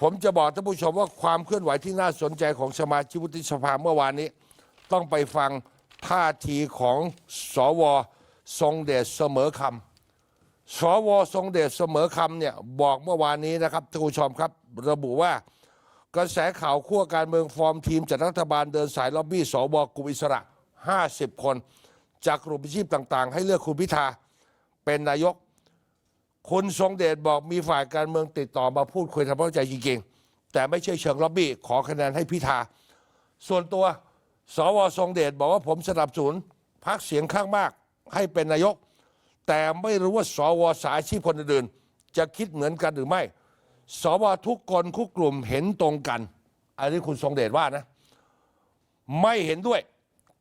ผมจะบอกท่านผู้ชมว่าความเคลื่อนไหวที่น่าสนใจของสมาชิกวุฒิสภาเมื่อวานนี้ ต้องไปฟังท่าทีของสวทรงเดชเสมอคำสวทรงเดชเสมอคำเนี่ยบอกเมื่อวานนี้นะครับท่านผู้ชมครับ ระบุว่ากระแสข่าวขั้วการเมืองฟอร์มทีมจัดรัฐบาลเดินสายล็อบบี้สวกลุ่มอิสระ 50 คน จากกลุ่มอาชีพต่างๆ ให้เลือกคุณพิธาเป็นนายก คุณทรงเดชบอกมีฝ่ายการเมืองติดต่อมาพูดคุยทำความเข้าใจจริงๆ แต่ไม่ใช่เชิงล็อบบี้ขอคะแนนให้พิธา ส่วนตัวสวทรงเดชบอกว่าผมสนับสนุนพักเสียงข้างมากให้เป็นนายก แต่ไม่รู้ว่าสวสายชีพคนอื่นๆจะคิดเหมือนกันหรือไม่ สวทุกคนทุกกลุ่มเห็นตรงกัน อันนี้คุณทรงเดชว่านะ ไม่เห็นด้วย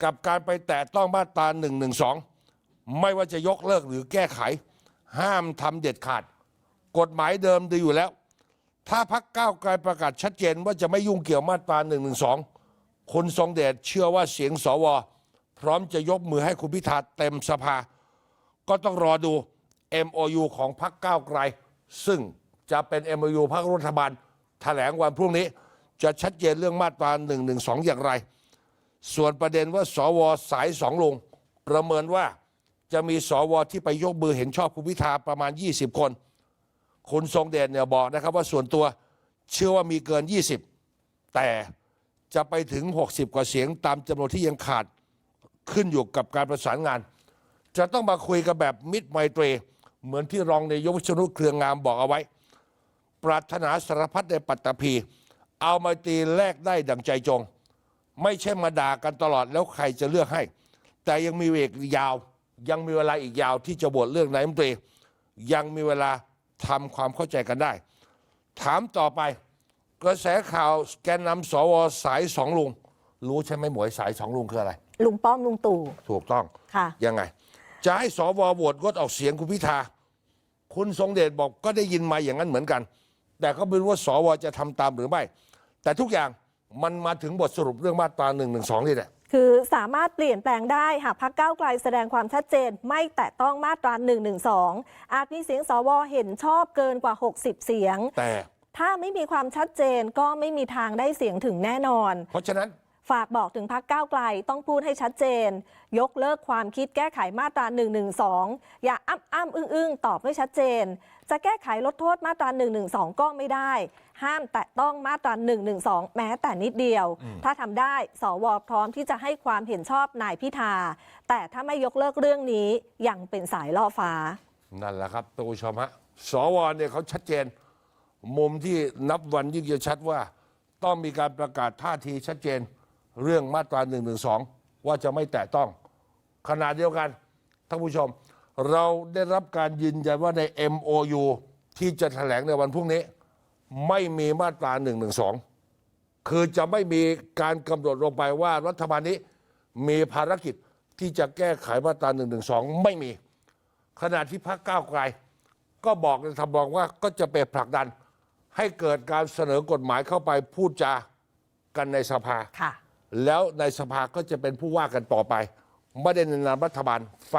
กับการไปแตะต้องมาตรา1นึไม่ว่าจะยกเลิกหรือแก้ไข ห้ามทำเด็ดขาด กฎหมายเดิมดีอยู่แล้ว ถ้าพักก้าวไกลประกาศชัดเจนว่าจะไม่ยุ่งเกี่ยวมาตรา1นึคุณทรงเดชเชื่อว่าเสียงสว พร้อมจะยกมือให้คุณพิธาเต็มสภา ก็ต้องรอดู MOU ของพรรคก้าวไกล ซึ่งจะเป็น MOU พรรครัฐบาลแถลงวันพรุ่งนี้ จะชัดเจนเรื่องมาตรา1นึอย่างไร ส่วนประเด็นว่าสวสายสองลงประเมินว่า จะมีสวที่ไปยกมือเห็นชอบคุณพิธาประมาณ 20 คน คุณทรงเดชเนี่ยบอกนะครับว่าส่วนตัวเชื่อว่ามีเกิน 20 แต่จะไปถึง 60 กว่าเสียงตามจำนวนที่ยังขาดขึ้นอยู่กับการประสานงาน จะต้องมาคุยกันแบบมิตรไมตรีเหมือนที่รองนายกวิษณุเครืองามบอกเอาไว้ ปรารถนาสารพัดในปัตตภีเอามาตีแลกได้ดังใจจง ไม่ใช่มาด่ากันตลอดแล้วใครจะเลือกให้ แต่ยังมีเวกยาว ยังมีเวลาอีกยาวที่จะโหวตเลือกนายกรัฐมนตรี ยังมีเวลาทำความเข้าใจกันได้ ถามต่อไปกระแสข่าวแกนนำสวสายสองลุง รู้ใช่ไหมหมวยสายสองลุงคืออะไร ลุงป้อมลุงตู่ ถูกต้อง ค่ะ ยังไง จะให้สวโหวตงดออกเสียงคุณพิธา คุณทรงเดชบอกก็ได้ยินมาอย่างนั้นเหมือนกัน แต่ก็ไม่รู้ว่าสวจะทำตามหรือไม่ แต่ทุกอย่างมันมาถึงบทสรุปเรื่องมาตรา1นึนี่แหละ คือสามารถเปลี่ยนแปลงได้หากพักก้าวไกลแสดงความชัดเจน ไม่แตะต้องมาตรา1นึอาจมีเสียงสวเห็นชอบเกินกว่า 60 เสียง แต่ถ้าไม่มีความชัดเจนก็ไม่มีทางได้เสียงถึงแน่นอน เพราะฉะนั้นฝากบอกถึงพักก้าวไกลต้องพูดให้ชัดเจน ยกเลิกความคิดแก้ไขมาตรา1นึอย่าอ้ำอ้ำอึ้งอึ้งตอบไม่ชัดเจน จะแก้ไขลดโทษมาตรา1นึก็ไม่ได้ ห้ามแตะต้องมาตรา1นึแม้แต่นิดเดียว ถ้าทำได้ สวพร้อมที่จะให้ความเห็นชอบนายพิธา แต่ถ้าไม่ยกเลิกเรื่องนี้ยังเป็นสายล่อฟ้า นั่นแหละครับท่านผู้ชมฮะสวเนี่ยเขาชัดเจน มุมที่นับวันยิ่งจะชัดว่า ต้องมีการประกาศท่าทีชัดเจน เรื่องมาตรา1นึว่าจะไม่แตะต้อง ขณะเดียวกันท่านผู้ชม เราได้รับการยืนยันว่าใน MOU ที่จะแถลงในวันพรุ่งนี้ ไม่มีมาตรา1นึคือจะไม่มีการกำหนดลงไปว่ารัฐบาลนี้มีภารกิจที่จะแก้ไขมาตรา1นึไม่มี ขณะที่พรรคก้าวไกล ก็บอกในทำนองว่าก็จะไปผลักดัน ให้เกิดการเสนอกฎหมายเข้าไปพูดจากันในสภาค่ะแล้วในสภาก็จะเป็นผู้ว่ากันต่อไป ไม่ได้ในนามรัฐบาลฟัง